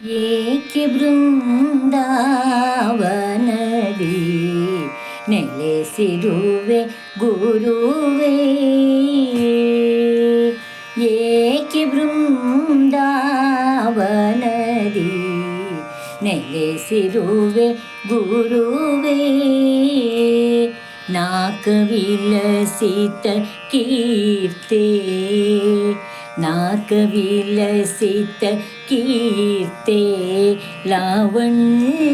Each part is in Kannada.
ಏಕೆ ಬೃಂದಾವನದಿ ನೆಲೆಸಿರುವೆ ಗುರುವೇ ಏಕೆ ಬೃಂದಾವನದಿ ನೆಲೆಸಿರುವೆ ಗುರುವೇ ನಾಕವಿಲಸಿತ ಕೀರ್ತೆ ನಾಕವಿಲಸಿತ ಕೀರ್ತೆ ಲಾವಣ್ಯಮೂರ್ತೆ.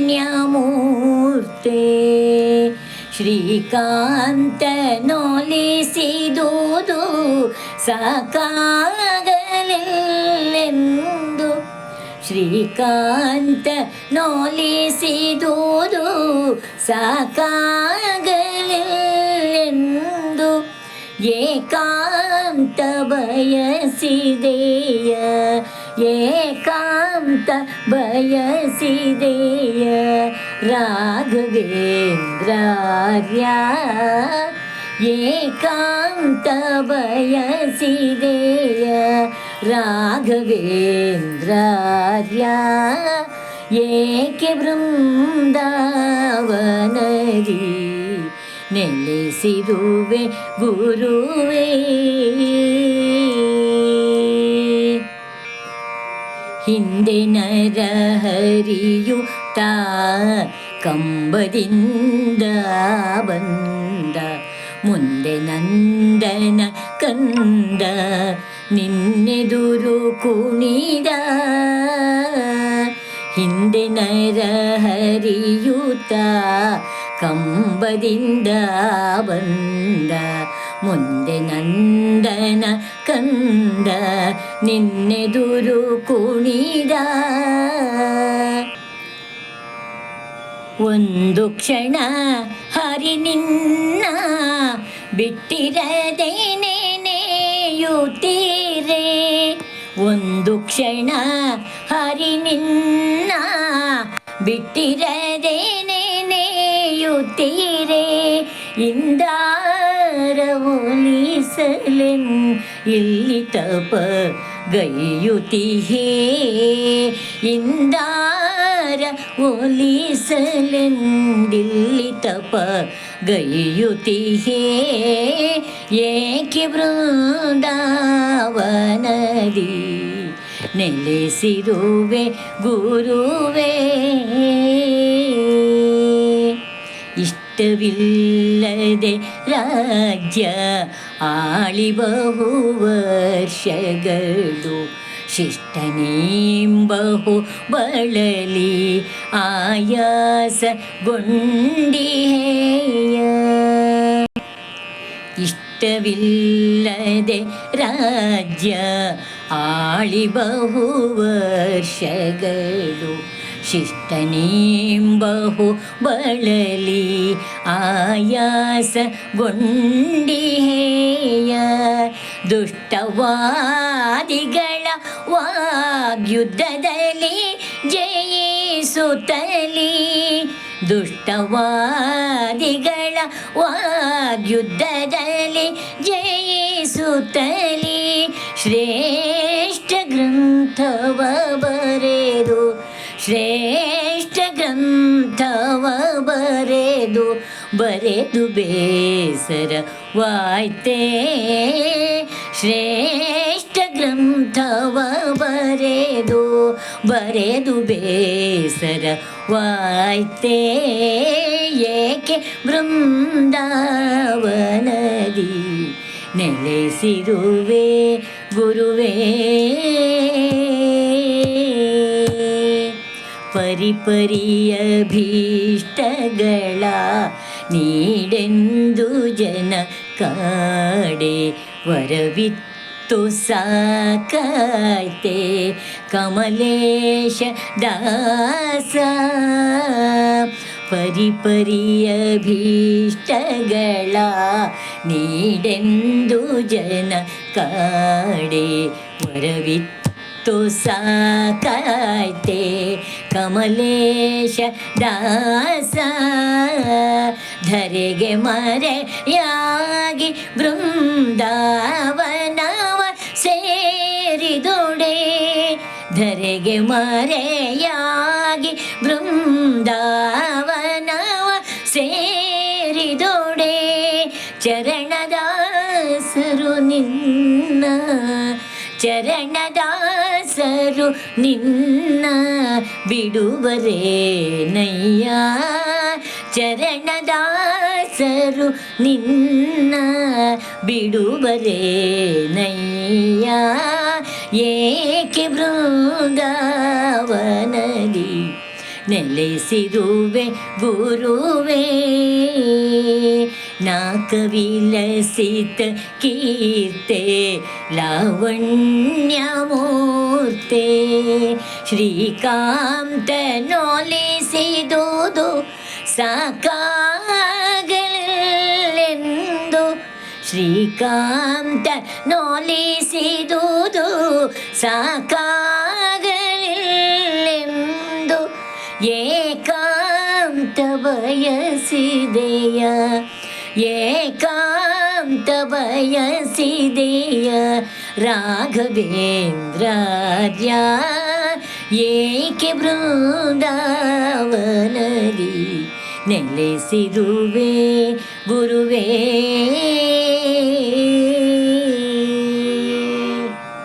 ಶ್ರೀಕಾಂತ ನೊಲಿಸಿದುದು ಸಾಕಾಗಲೆಂದು ಶ್ರೀಕಾಂತ ನೊಲಿಸಿದುದು ಸಾಕಾಗಲೆಂದು ಏಕಾಂತ ಬಯಸಿದೆಯ ಏಕಾಂತ ಬಯಸಿದೆಯ ರಾಘವೇಂದ್ರಾರ್ಯ ಏಕಾಂತ ಬಯಸಿದೆಯ ರಾಘವೇಂದ್ರಾರ್ಯ ಏಕೆ ಬೃಂದಾವನದಿ ನೆಲೆಸಿರುವೆ ಗುರುವೇ ಹಿಂದೆ ನರಹರಿಯುತ್ತ ಕಂಬದಿಂದ ಬಂದ ಮುಂದೆ ನಂದನ ಕಂದ ನಿನ್ನೆದುರು ಕುಣಿದ ಹಿಂದೆ ನರಹರಿಯುತ್ತ ಕಂಬದಿಂದ ಬಂದ ಮುಂದೆ ನಂದನ ಕಂದ ನಿನ್ನೆದುರು ಕುಣಿದ. ಒಂದು ಕ್ಷಣ ಹರಿ ನಿನ್ನ ಬಿಟ್ಟಿರದೆ ನೆನೆಯುತ್ತೀರೆ. ಒಂದು ಕ್ಷಣ ಹರಿ ನಿನ್ನ ಬಿಟ್ಟಿರದೆ ನೆನೆಯುತ್ತೀರೆ ಇಂದಾರ ಒಲಿಸಲೆನ್ ಇಲ್ಲಿ ತಪ ಗೈಯುತಿಹೇ ಇಂದಾರ ಒಲಿಸಲೆಂದಿಲ್ಲಿ ತಪ ಗೈಯುತಿಹೇ ಏಕೆ ಬೃಂದಾವನದಿ ನೆಲೆಸಿರುವೆ ಗುರುವೇ ಇಷ್ಟವಿಲ್ಲದೆ ರಾಜ್ಯ ಆಳಿ ಬಹು ವರ್ಷಗಳು ಶಿಷ್ಟನೆಂಬಹು ಬಳಲಿ ಆಯಾಸ ಗೊಂಡಿಹೇಯ ಇಷ್ಟವಿಲ್ಲದೆ ರಾಜ್ಯ ಆಳಿ ಬಹು ವರ್ಷಗಳು ಶಿಷ್ಟನೆಂಬಹು ಬಳಲಿ ಆಯಾಸ ಗೊಂಡಿಹೇಯ. ದುಷ್ಟವಾದಿಗಳ ವಾಗ್ಯುದ್ಧದಲ್ಲಿ ಜಯಿಸುತ್ತಲಿ ದುಷ್ಟವಾದಿಗಳ ವಾಗ್ಯುದ್ಧದಲ್ಲಿ ಜಯಿಸುತ್ತಲಿ ಶ್ರೇಷ್ಠ ಗ್ರಂಥವ ಶ್ರೇಷ್ಠ ಗ್ರಂಥವ ಬರೆದು ಬರೆದು ಬೇಸರ ವಾಯ್ತೆ ಶ್ರೇಷ್ಠ ಗ್ರಂಥವ ಬರೆದು ಬರೆದು ಬೇಸರ ವಾಯ್ತೆ ಏಕೆ ಬೃಂದಾವನದಿ ನೆಲೆಸಿರುವೆ ಗುರುವೇ ಪರಿಪರಿಯ ಭೀಷ್ಟಗಳ ನೀಡೆಂದು ಜನ ಕಾಡೆ ವರವಿತ್ತು ಸಾಕೆ ಕಮಲೇಶ ದಾಸ. ಪರಿಪರಿಯ ಭೀಷ್ಟಗಳ ನೀಡೆಂದು ಜನ ಕಾಡೆ ವರವಿತ್ತು ಸಾಕಾಯ್ತೆ ಕಮಲೇಶ ದಾಸ. ಧರೆಗೆ ಮರೆಯಾಗಿ ಬೃಂದಾವನವ ಸೇರಿದೊಡೆ. ಧರೆಗೆ ಮರೆಯಾಗಿ ಬೃಂದಾವನವ ಸೇರಿದೊಡೆ. ಚರಣದಾಸರು ನಿನ್ನ ಚರಣದಾಸರು ನಿನ್ನ. ಬಿಡುವರೇ ನಯ್ಯ ಚರಣದಾಸರು ನಿನ್ನ ಬಿಡುವರೇ ನಯ್ಯ ಏಕೆ ಬೃಂದಾವನದಿ ನೆಲೆಸಿರುವೆ ಗುರುವೇ? നാക്കവിലസിത കീർത്തെ ലാവണ്യമൂർത്തെ ശ്രീകാന്തനോലിസിതൂതു സാകാകലെന്തു ശ്രീകാന്ത നോലിസിതൂതു സാകാകലെന്തു ഏകാന്ത വയസിതയ ಏಕಾಂತ ಬಯಸಿದೆಯ ರಾಘವೇಂದ್ರಾರ್ಯ ಏಕೆ ಬೃಂದಾವನದಿ ನೆಲೆಸಿರುವೆ ಗುರುವೇ?